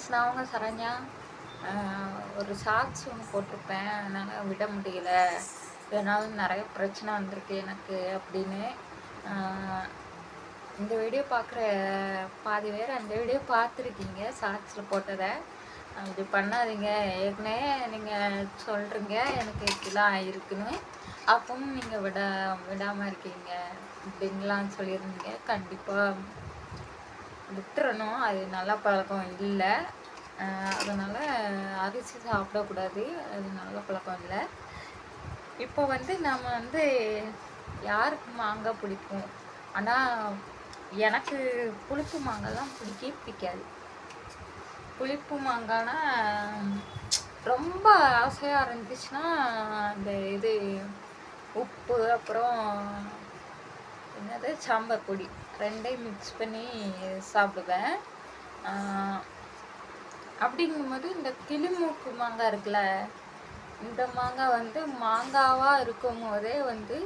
Friends நான் சரண்யா ஒரு shorts ஒன்று போட்டிருப்பேன். அதனால் விட முடியல. இதனால் நிறைய பிரச்சனை வந்திருக்கு எனக்கு அப்படின்னு. இந்த வீடியோ பார்க்குற பாதி பேர் அந்த வீடியோ பார்த்துருக்கீங்க ஷார்ட்ஸில் போட்டதை. அப்படி பண்ணாதீங்க. ஏற்கனவே நீங்கள் சொல்கிறீங்க எனக்கு இப்படிலாம் ஆயிருக்குன்னு. அப்பவும் நீங்கள் விட விடாமல் இருக்கீங்க. அப்படின்லாம் சொல்லியிருந்தீங்க. கண்டிப்பாக விட்டுறணும். அது நல்ல பழக்கம் இல்லை. அதனால் அரிசி சாப்பிடக்கூடாது. அது நல்ல பழக்கம் இல்லை. இப்போ வந்து நம்ம வந்து யாருக்கு மாங்காய் பிடிக்கும்? ஆனால் எனக்கு புளிப்பு மாங்காய்லாம் பிடிக்கவே பிடிக்காது. புளிப்பு மாங்காய்னா ரொம்ப ஆசையாக இருந்துச்சுன்னா அந்த இது உப்பு அப்புறம் என்னது? சாம்பார் பொடி ரெண்டையும் மிக்ஸ் பண்ணி சாப்பிடுவேன். அப்படிங்கும்போது இந்த கிளிமூக்கு மாங்காய் இருக்குல்ல இந்த மாங்காய் வந்து மாங்காவாக இருக்கும் போதே வந்து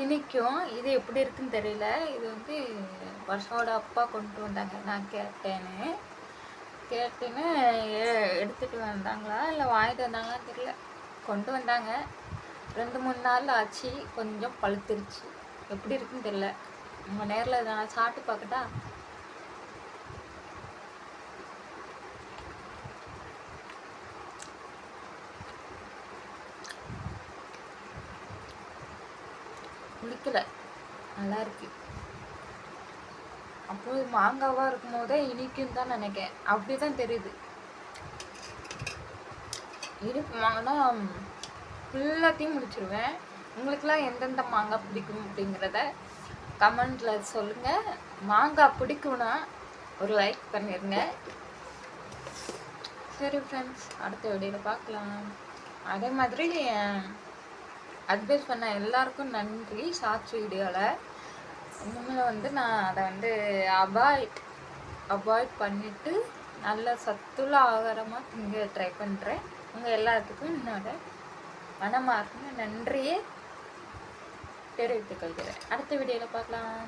இனிக்கும். இது எப்படி இருக்குன்னு தெரியல. இது வந்து வருஷோட அப்பா கொண்டு வந்தாங்க. நான் கேட்டேன்னு கேட்டுன்னு எடுத்துகிட்டு வந்தாங்களா? இல்லை வாங்கிட்டு வந்தாங்களான்னு தெரியல. கொண்டு வந்தாங்க. ரெண்டு மூணு நாள் ஆச்சு. கொஞ்சம் பழுத்துருச்சு. எப்படி இருக்குன்னு தெரியல. நம்ம நேரில் நான் சாப்பிட்டு பார்க்கட்டா? புளிக்கல. நல்லா இருக்கு. அப்போ மாங்காவாக இருக்கும் போதே இனிக்கும் தான் நினைக்கிறேன் அப்படிதான் தெரியுது. இனிப்பு மாங்கன்னா ஃபுல்லாத்தையும் முடிச்சிருவேன். உங்களுக்குலாம் எந்தெந்த மாங்காய் பிடிக்கும் அப்படிங்கிறத கமெண்டில் சொல்லுங்கள் மாங்காய் பிடிக்கும்னா ஒரு லைக் பண்ணிடுங்க சரி ஃப்ரெண்ட்ஸ் அடுத்த வீடியோவில் பார்க்கலாம். அதே மாதிரி அட்வைஸ் பண்ண எல்லாருக்கும் நன்றி. ஷார்ட்ஸ் வீடியோவில் இனிமேல் வந்து நான் அதை வந்து அவாய்ட் அவாய்ட் பண்ணிவிட்டு நல்ல சத்துள்ள ஆகாரமாக திங்க ட்ரை பண்ணுறேன் உங்கள் எல்லாத்துக்கும் என்னோட மனமார்ந்த நன்றியை. தெரிவித்துக் கொள்கிறேன் அடுத்த வீடியோவில் பார்க்கலாம்.